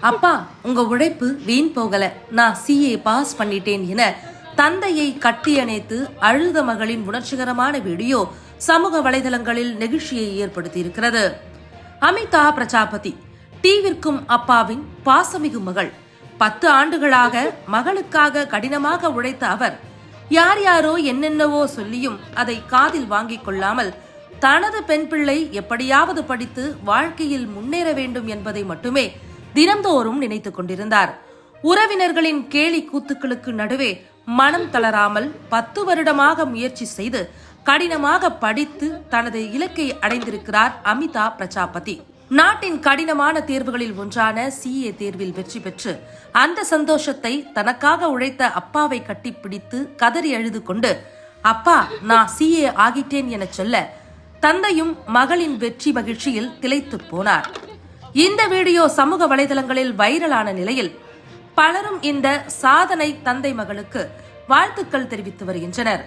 அப்பா உங்க உழைப்பு வீண் போகல. நான் சிஏ பாஸ் பண்ணிட்டேன் என தந்தையை கட்டியணைத்து அழுத மகளின் உணர்ச்சிகரமான வீடியோ சமூக வலைதளங்களில் நெகிழ்ச்சியை ஏற்படுத்தியிருக்கிறது. அமிதா பிரஜாபதி டீவிற்கும் அப்பாவின் பாசமிகு மகள். பத்து ஆண்டுகளாக மகளுக்காக கடினமாக உழைத்த அவர் யார் யாரோ என்னென்னவோ சொல்லியும் அதை காதில் வாங்கிக் கொள்ளாமல் தனது பெண் பிள்ளை எப்படியாவது படித்து வாழ்க்கையில் முன்னேற வேண்டும் என்பதை மட்டுமே தினந்தோறும் நினைத்துக் கொண்டிருந்தார். உறவினர்களின் கேலி கூத்துக்களுக்கு நடுவே மனம் தளராமல் பத்து வருடமாக முயற்சி செய்து கடினமாக படித்து தனது இலக்கை அடைந்திருக்கிறார் அமிதா பிரஜாபதி. நாட்டின் கடினமான தேர்வுகளில் ஒன்றான சிஏ தேர்வில் வெற்றி பெற்று அந்த சந்தோஷத்தை தனக்காக உழைத்த அப்பாவை கட்டிப்பிடித்து கதறி அழுது கொண்டு அப்பா நான் சிஏ ஆகிட்டேன் என சொல்ல தந்தையும் மகளின் வெற்றி மகிழ்ச்சியில் திளைத்துப் போனார். இந்த வீடியோ சமூக வலைதளங்களில் வைரலான நிலையில் பலரும் இந்த சாதனை தந்தை மகளுக்கு வாழ்த்துக்கள் தெரிவித்து வருகின்றனர்.